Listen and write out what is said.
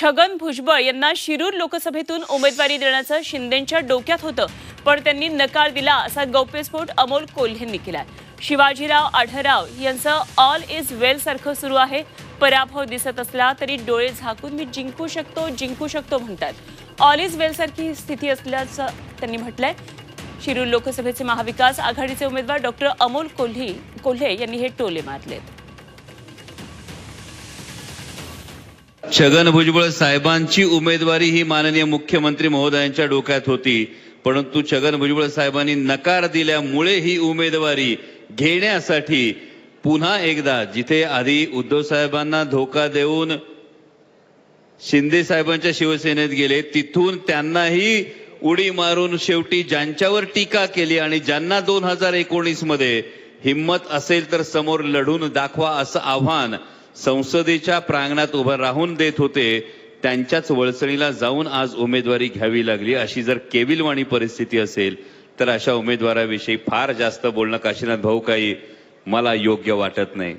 छगन भुजबळ यांना शिरूर लोकसभेतून उमेदवारी देण्याचं शिंदेंच्या डोक्यात होतं पण त्यांनी नकार दिला असा गौप्यस्फोट अमोल कोल्हेंनी केलाय. शिवाजीराव आढराव यांचं ऑल इज वेल सारखं सुरू आहे. पराभव दिसत असला तरी डोळे झाकून मी जिंकू शकतो जिंकू शकतो म्हणतात. ऑल इज वेल सारखी स्थिती असल्याचं त्यांनी म्हटलंय. शिरूर लोकसभेचे महाविकास आघाडीचे उमेदवार डॉक्टर अमोल कोल्हे कोल्हे यांनी हे टोले मारलेत. छगन भुजबळ साहेबांची उमेदवारी ही माननीय मुख्यमंत्री महोदयांच्या डोक्यात होती. परंतु छगन भुजबळ साहेबांनी नकार दिल्यामुळे ही उमेदवारी घेण्यासाठी पुन्हा एकदा जिथे आधी उद्धव साहेबांना धोका देऊन शिंदे साहेबांच्या शिवसेनेत गेले तिथून त्यांनाही उडी मारून शेवटी ज्यांच्यावर टीका केली आणि ज्यांना दोन हजार एकोणीसमध्ये हिम्मत असेल तर समोर लढून दाखवा असं आव्हान संसदेच्या प्रांगणात उभं राहून देत होते त्यांच्याच वळसणीला जाऊन आज उमेदवारी घ्यावी लागली. अशी जर केविलवाणी परिस्थिती असेल तर अशा उमेदवाराविषयी फार जास्त बोलणं काशीनाथ भाऊ काही मला योग्य वाटत नाही.